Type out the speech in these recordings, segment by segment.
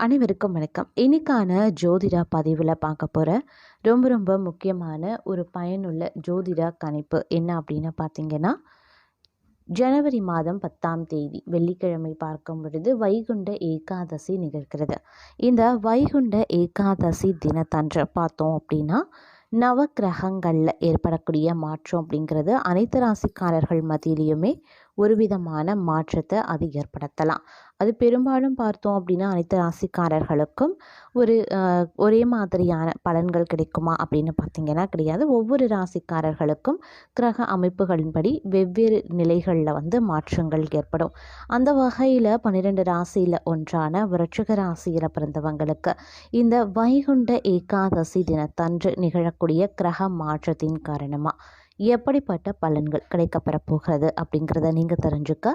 அனைவருக்கும் வணக்கம். இன்னைக்கான ஜோதிட பதிவில் பார்க்க போகிற ரொம்ப ரொம்ப முக்கியமான ஒரு பயனுள்ள ஜோதிட கணிப்பு என்ன அப்படின்னு பார்த்தீங்கன்னா ஜனவரி மாதம் பத்தாம் தேதி வெள்ளிக்கிழமை பார்க்கும் பொழுது வைகுண்ட ஏகாதசி நிகழ்கிறது. இந்த வைகுண்ட ஏகாதசி தினத்தன்று பார்த்தோம் அப்படின்னா நவக்கிரகங்களில் ஏற்படக்கூடிய மாற்றம் அப்படிங்கிறது அனைத்து ராசிக்காரர்கள் மத்தியிலையுமே ஒரு விதமான மாற்றத்தை அது ஏற்படுத்தலாம். அது பெரும்பாலும் பார்த்தோம் அப்படின்னா அனைத்து ராசிக்காரர்களுக்கும் ஒரு ஒரே மாதிரியான பலன்கள் கிடைக்குமா அப்படின்னு பார்த்தீங்கன்னா கிடையாது. ஒவ்வொரு ராசிக்காரர்களுக்கும் கிரக அமைப்புகளின்படி வெவ்வேறு நிலைகளில் வந்து மாற்றங்கள் ஏற்படும். அந்த வகையில் பன்னிரெண்டு ராசியில் ஒன்றான விருச்சிக ராசியில் பிறந்தவங்களுக்கு இந்த வைகுண்ட ஏகாதசி தினத்தன்று நிகழக்கூடிய கிரக மாற்றத்தின் காரணமாக எப்படிப்பட்ட பலன்கள் கிடைக்கப்பெற போகிறது அப்படிங்கிறத நீங்கள் தெரிஞ்சுக்க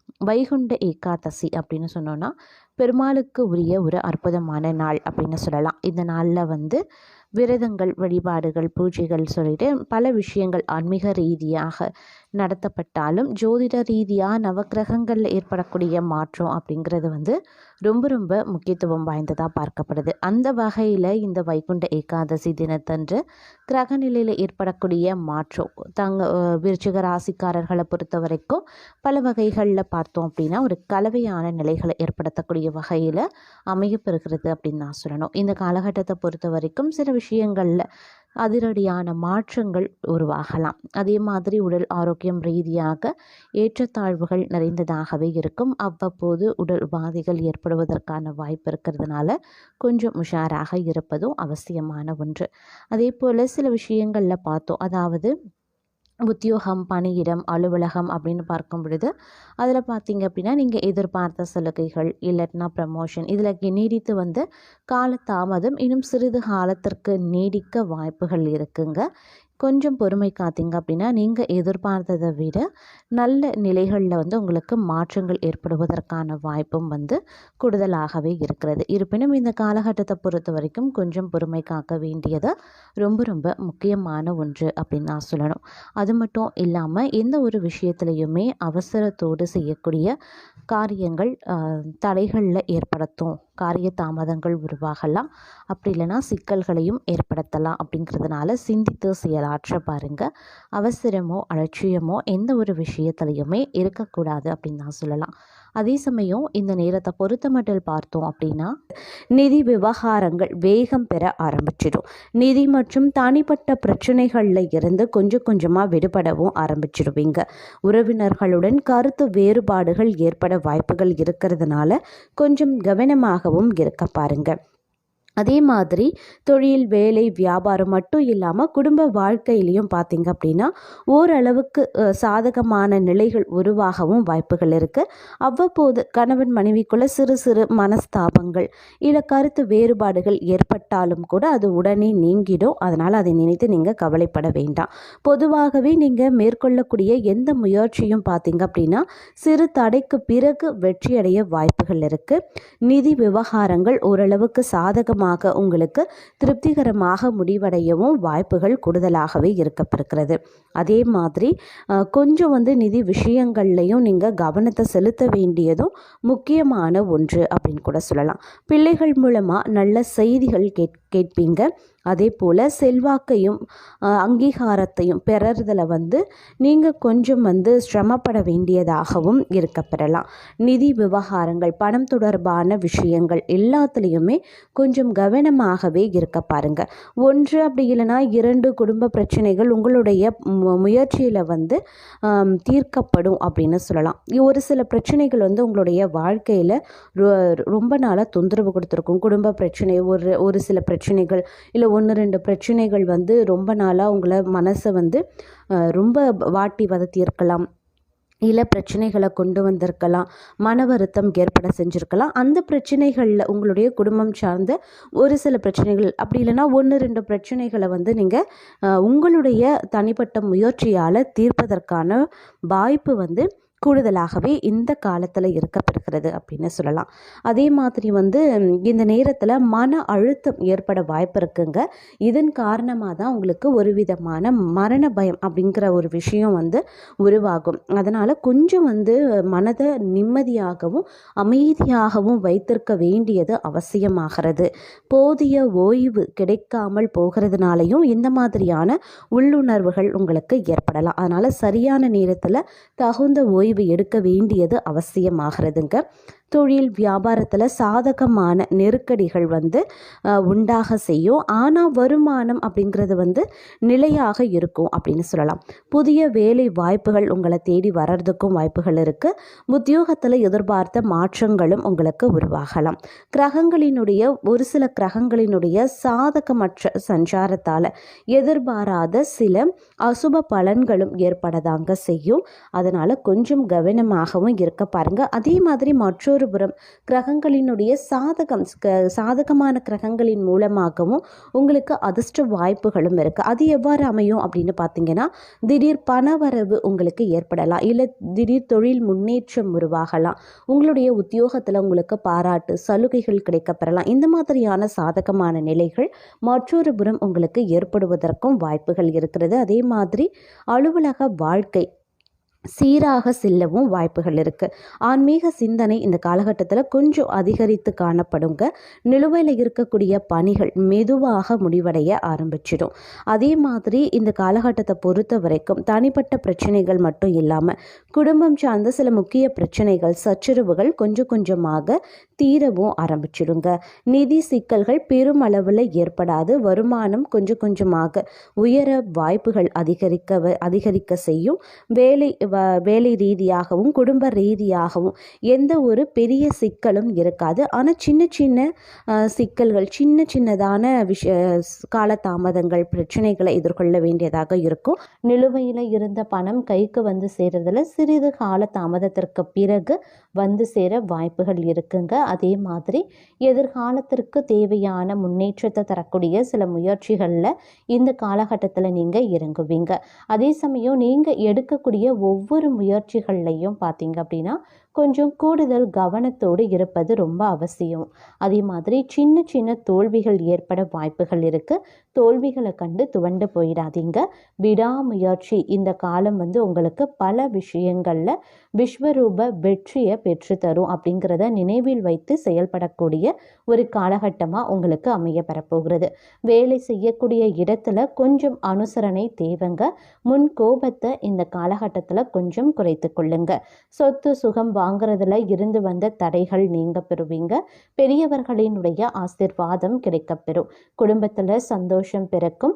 வைகுண்ட ஏகாதசி அப்படின்னு சொன்னோன்னா பெருமாளுக்கு உரிய ஒரு அற்புதமான நாள் அப்படின்னு சொல்லலாம். இந்த நாளில் வந்து விரதங்கள் வழிபாடுகள் பூஜைகள் சொல்லிட்டு பல விஷயங்கள் ஆன்மீக ரீதியாக நடத்தப்பட்டாலும் ஜோதிட ரீதியாக நவக்கிரகங்களில் ஏற்படக்கூடிய மாற்றம் அப்படிங்கிறது வந்து ரொம்ப ரொம்ப முக்கியத்துவம் வாய்ந்ததாக பார்க்கப்படுது. அந்த வகையில் இந்த வைகுண்ட ஏகாதசி தினத்தன்று கிரக நிலையில் ஏற்படக்கூடிய மாற்றம் தங்க விருச்சிக ராசிக்காரர்களை பொறுத்த வரைக்கும் பல வகைகளில் பார்த்து பார்த்தோம் அப்படின்னா ஒரு கலவையான நிலைகளை ஏற்படுத்தக்கூடிய வகையில் அமையப்பெறுகிறது அப்படின்னு நான் சொல்லணும். இந்த காலகட்டத்தை பொறுத்த வரைக்கும் சில விஷயங்களில் அதிரடியான மாற்றங்கள் உருவாகலாம். அதே மாதிரி உடல் ஆரோக்கியம் ரீதியாக ஏற்றத்தாழ்வுகள் நிறைந்ததாகவே இருக்கும். அவ்வப்போது உடல் உபாதைகள் ஏற்படுவதற்கான வாய்ப்பு இருக்கிறதுனால கொஞ்சம் உஷாராக இருப்பதும் அவசியமான ஒன்று. அதே போல் சில விஷயங்களில் பார்த்தோம். அதாவது உத்தியோகம் பணியிடம் அலுவலகம் அப்படின்னு பார்க்கும் பொழுது அதில் பார்த்தீங்க அப்படின்னா நீங்கள் எதிர்பார்த்த சலுகைகள் இல்லைன்னா ப்ரமோஷன் இதில் நீடித்து வந்து காலதாமதம் இன்னும் சிறிது காலத்திற்கு நீடிக்க வாய்ப்புகள் இருக்குங்க. கொஞ்சம் பொறுமை காத்தீங்க அப்படின்னா நீங்கள் எதிர்பார்த்ததை விட நல்ல நிலைகளில் வந்து உங்களுக்கு மாற்றங்கள் ஏற்படுவதற்கான வாய்ப்பும் வந்து கூடுதலாகவே இருக்கிறது. இருப்பினும் இந்த காலகட்டத்தை பொறுத்த வரைக்கும் கொஞ்சம் பொறுமை காக்க வேண்டியது ரொம்ப ரொம்ப முக்கியமான ஒன்று அப்படின்னு நான் சொல்லணும். அது மட்டும் இல்லாமல் எந்த ஒரு விஷயத்துலையுமே அவசரத்தோடு செய்யக்கூடிய காரியங்கள் தடைகளில் ஏற்படுத்தும் காரிய தாமதங்கள் உருவாகலாம். அப்படி இல்லைன்னா சிக்கல்களையும் ஏற்படுத்தலாம் அப்படிங்கிறதுனால சிந்தித்து செயலாற்ற பாருங்க. அவசரமோ அலட்சியமோ எந்த ஒரு விஷயத்துலையுமே இருக்கக்கூடாது அப்படின்னு தான் சொல்லலாம். அதே சமயம் இந்த நேரத்தை பொறுத்த பார்த்தோம் அப்படின்னா நிதி விவகாரங்கள் வேகம் பெற ஆரம்பிச்சிடும். நிதி மற்றும் தனிப்பட்ட பிரச்சனைகளில் இருந்து கொஞ்சம் கொஞ்சமாக விடுபடவும் ஆரம்பிச்சிடுவீங்க உறவினர்களுடன் கருத்து வேறுபாடுகள் ஏற்பட வாய்ப்புகள் இருக்கிறதுனால கொஞ்சம் கவனமாகவும் இருக்க பாருங்கள் அதே மாதிரி தொழில் வேலை வியாபாரம் மட்டும் இல்லாமல் குடும்ப வாழ்க்கையிலையும் பார்த்தீங்க அப்படின்னா ஓரளவுக்கு சாதகமான நிலைகள் உருவாகவும் வாய்ப்புகள் இருக்குது அவ்வப்போது கணவன் மனைவிக்குள்ள சிறு சிறு மனஸ்தாபங்கள் இல்லை கருத்து வேறுபாடுகள் ஏற்பட்டாலும் கூட அது உடனே நீங்கிடும். அதனால் அதை நினைத்து நீங்கள் கவலைப்பட வேண்டாம். பொதுவாகவே நீங்கள் மேற்கொள்ளக்கூடிய எந்த முயற்சியும் பார்த்தீங்க அப்படின்னா சிறு தடைக்கு பிறகு வெற்றியடைய வாய்ப்புகள் இருக்குது நிதி விவகாரங்கள் ஓரளவுக்கு சாதகமாக உங்களுக்கு திருப்திகரமாக முடிவடையவும் வாய்ப்புகள் கூடுதலாகவே இருக்கப்பெறுகிறது அதே மாதிரி கொஞ்சம் வந்து நிதி விஷயங்கள்லையும் நீங்கள் கவனத்தை செலுத்த வேண்டியதும் முக்கியமான ஒன்று அப்படின்னு கூட சொல்லலாம். பிள்ளைகள் மூலமாக நல்ல செய்திகள் கேட் கேட்பீங்க. அதே போல் செல்வாக்கையும் அங்கீகாரத்தையும் பெறறதில் வந்து நீங்கள் கொஞ்சம் வந்து சிரமப்பட வேண்டியதாகவும் இருக்கப்பெறலாம் நிதி விவகாரங்கள் பணம் தொடர்பான விஷயங்கள் எல்லாத்துலேயுமே கொஞ்சம் கவனமாகவே இருக்க பாருங்க. ஒன்று அப்படி இல்லைன்னா இரண்டு குடும்ப பிரச்சனைகள் உங்களுடைய முயற்சியில் வந்து தீர்க்கப்படும் அப்படின்னு சொல்லலாம். ஒரு சில பிரச்சனைகள் வந்து உங்களுடைய வாழ்க்கையில் ரொம்ப நாளாக தொந்தரவு கொடுத்துருக்கும். குடும்ப பிரச்சனை ஒரு ஒரு சில பிரச்சனைகள் இல்லை ஒன்று ரெண்டு பிரச்சனைகள் வந்து ரொம்ப நாளாக உங்களை மனசை வந்து ரொம்ப வாட்டி வதத்தி இருக்கலாம் இல்லை பிரச்சனைகளை கொண்டு வந்திருக்கலாம். மன வருத்தம் ஏற்பட செஞ்சுருக்கலாம். அந்த பிரச்சனைகளில் உங்களுடைய குடும்பம் சார்ந்த ஒரு சில பிரச்சனைகள் அப்படி இல்லைன்னா ஒன்று ரெண்டு பிரச்சனைகளை வந்து நீங்கள் உங்களுடைய தனிப்பட்ட முயற்சியால் தீர்ப்பதற்கான வாய்ப்பு வந்து கூடுதலாகவே இந்த காலத்தில் இருக்கப்படுகிறது அப்படின்னு சொல்லலாம். அதே மாதிரி வந்து இந்த நேரத்தில் மன அழுத்தம் ஏற்பட வாய்ப்பு இருக்குங்க. இதன் காரணமாக தான் உங்களுக்கு ஒரு விதமான மரண பயம் அப்படிங்கிற ஒரு விஷயம் வந்து உருவாகும். அதனால் கொஞ்சம் வந்து மனதை நிம்மதியாகவும் அமைதியாகவும் வைத்திருக்க வேண்டியது அவசியமாகிறது. போதிய ஓய்வு கிடைக்காமல் போகிறதுனாலையும் இந்த மாதிரியான உள்ளுணர்வுகள் உங்களுக்கு ஏற்படலாம். அதனால் சரியான நேரத்தில் தகுந்த ஓய்வு முடிவு எடுக்க வேண்டியது அவசியமாகிறதுங்க. தொழில் வியாபாரத்தில் சாதகமான நெருக்கடிகள் வந்து உண்டாக செய்யும். ஆனால் வருமானம் அப்படிங்கிறது வந்து நிலையாக இருக்கும் அப்படின்னு சொல்லலாம். புதிய வேலை வாய்ப்புகள் உங்களை தேடி வர்றதுக்கும் வாய்ப்புகள் இருக்குது உத்தியோகத்தில் எதிர்பார்த்த மாற்றங்களும் உங்களுக்கு உருவாகலாம். கிரகங்களினுடைய ஒரு சில கிரகங்களினுடைய சாதகமற்ற சஞ்சாரத்தால் எதிர்பாராத சில அசுப பலன்களும் ஏற்படதாங்க செய்யும். அதனால் கொஞ்சம் கவனமாகவும் இருக்க பாருங்கள் அதே மாதிரி மற்றொரு இன்னொரு புறம் கிரகங்களினுடைய சாதகம் சாதகமான கிரகங்களின் மூலமாகவும் உங்களுக்கு அதிர்ஷ்ட வாய்ப்புகளும் இருக்குது அது எவ்வாறு அமையும் அப்படின்னு பார்த்தீங்கன்னா திடீர் பணவரவு உங்களுக்கு ஏற்படலாம். இல்லை திடீர் தொழில் முன்னேற்றம் உருவாகலாம். உங்களுடைய உத்தியோகத்தில் உங்களுக்கு பாராட்டு சலுகைகள் கிடைக்கப்பெறலாம். இந்த மாதிரியான சாதகமான நிலைகள் மற்றொரு புறம் உங்களுக்கு ஏற்படுவதற்கும் வாய்ப்புகள் இருக்கிறது. அதே மாதிரி அலுவலக வாழ்க்கை சீராக செல்லவும் வாய்ப்புகள் இருக்குது ஆன்மீக சிந்தனை இந்த காலகட்டத்தில் கொஞ்சம் அதிகரித்து காணப்படுங்க. நிலுவையில் இருக்கக்கூடிய பணிகள் மெதுவாக முடிவடைய ஆரம்பிச்சிடும். அதே மாதிரி இந்த காலகட்டத்தை பொறுத்த வரைக்கும் தனிப்பட்ட பிரச்சனைகள் மட்டும் இல்லாமல் குடும்பம் சார்ந்த சில முக்கிய பிரச்சனைகள் சச்சரவுகள் கொஞ்சம் கொஞ்சமாக தீரவும் ஆரம்பிச்சிடுங்க நிதி சிக்கல்கள் பெருமளவில் ஏற்படாது. வருமானம் கொஞ்சம் கொஞ்சமாக உயர வாய்ப்புகள் அதிகரிக்க அதிகரிக்க செய்யும். வேலை வேலை ரீதியாகவும் குடும்ப ரீதியாகவும் எந்த ஒரு பெரிய சிக்கலும் இருக்காது. ஆனால் சின்ன சின்ன சிக்கல்கள் சின்ன சின்னதான விஷய காலதாமதங்கள் பிரச்சனைகளை எதிர்கொள்ள வேண்டியதாக இருக்கும். நிலுவையில் இருந்த பணம் கைக்கு வந்து சேர்றதுல சிறிது கால தாமதத்திற்கு பிறகு வந்து சேர வாய்ப்புகள் இருக்குங்க. அதே மாதிரி எதிர்காலத்திற்கு தேவையான முன்னேற்றத்தை தரக்கூடிய சில முயற்சிகளில் இந்த காலகட்டத்தில் நீங்கள் இறங்குவீங்க. அதே சமயம் நீங்கள் எடுக்கக்கூடிய ஒவ்வொரு முயற்சிகள்லையும் பார்த்தீங்க அப்படின்னா கொஞ்சம் கூடுதல் கவனத்தோடு இருப்பது ரொம்ப அவசியம். அதே மாதிரி சின்ன சின்ன தோல்விகள் ஏற்பட வாய்ப்புகள் இருக்குது தோல்விகளை கண்டு துவண்டு போயிடாதீங்க. விடாமுயற்சி இந்த காலம் வந்து உங்களுக்கு பல விஷயங்களில் விஸ்வரூப வெற்றியை பெற்று தரும் அப்படிங்கிறத நினைவில் வைத்து செயல்படக்கூடிய ஒரு காலகட்டமாக உங்களுக்கு அமைய பெறப்போகிறது. வேலை செய்யக்கூடிய இடத்துல கொஞ்சம் அனுசரணை தேவைங்க. முன் கோபத்தை இந்த காலகட்டத்தில் கொஞ்சம் குறைத்து கொள்ளுங்க. சொத்து சுகம் வாங்குறதுல இருந்து வந்த தடைகள் நீங்க பெறுவீங்க. பெரியவர்களினுடைய ஆசிர்வாதம் கிடைக்கப்பெறும். குடும்பத்தில் சந்தோஷம் பிறக்கும்.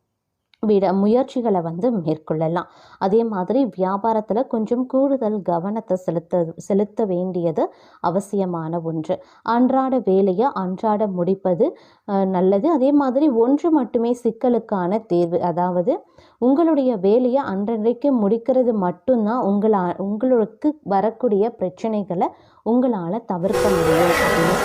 விட முயற்சிகளை வந்து மேற்கொள்ளலாம். அதே மாதிரி வியாபாரத்தில் கொஞ்சம் கூடுதல் கவனத்தை செலுத்த செலுத்த வேண்டியது அவசியமான ஒன்று. அன்றாட வேலையை அன்றாட முடிப்பது நல்லது. அதே மாதிரி ஒன்று மட்டுமே சிக்கலுக்கான தேர்வு. அதாவது உங்களுடைய வேலையை அன்றைக்கு முடிக்கிறது மட்டும்தான் உங்களா உங்களுக்கு வரக்கூடிய பிரச்சனைகளை உங்களால் தவிர்க்க முடியும் அப்படின்னு